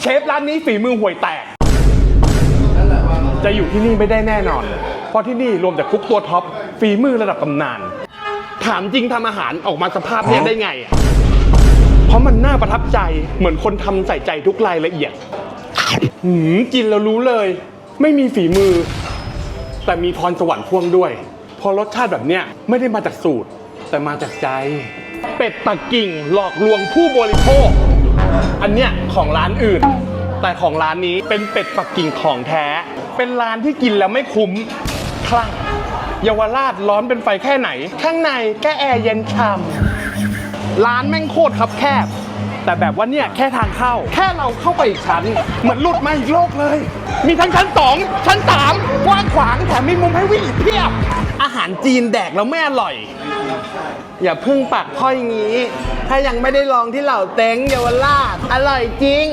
เชฟร้านนี้ฝีมือห่วยแตก จะอยู่ที่นี่ไม่ได้แน่นอน เพราะที่นี่รวมแต่คุกตัวท็อปฝีมือระดับตำนาน ถามจริงทำอาหารออกมาสภาพเนี้ยได้ไงอะเพราะมันน่าประทับใจเหมือนคนทำใส่ใจทุกรายละเอียดหืมกินแล้วรู้เลย ไม่มีฝีมือ แต่มีพรสวรรค์พ่วงด้วย พอรสชาติแบบเนี้ยไม่ได้มาจากสูตร แต่มาจากใจ เป็ดปักกิ่งหลอกลวงผู้บริโภค อันเนี้ยของร้านอื่น แต่ของร้านนี้เป็นเป็ดปักกิ่งของแท้ เป็นร้านที่กินแล้วไม่คุ้มคลั่งเยาวราชร้อนเป็นไฟแค่ไหน ข้างในแก็แอร์เย็นฉ่ำร้านแม่งโคตรคับแคบ แต่แบบว่าเนี่ยแค่ทางเข้า แค่เราเข้าไปอีกชั้น เหมือนหลุดมาอีกโลกเลย มีทั้งชั้นสองชั้นสามกว้างขวางแถมมีมุมให้วิ่งอีกเพียบ อาหารจีนแดกแล้วไม่อร่อย อย่าพึ่งปากพ้อยงี้ ถ้ายังไม่ได้ลองที่เหล่าเต็งเยาวราชอร่อยจริง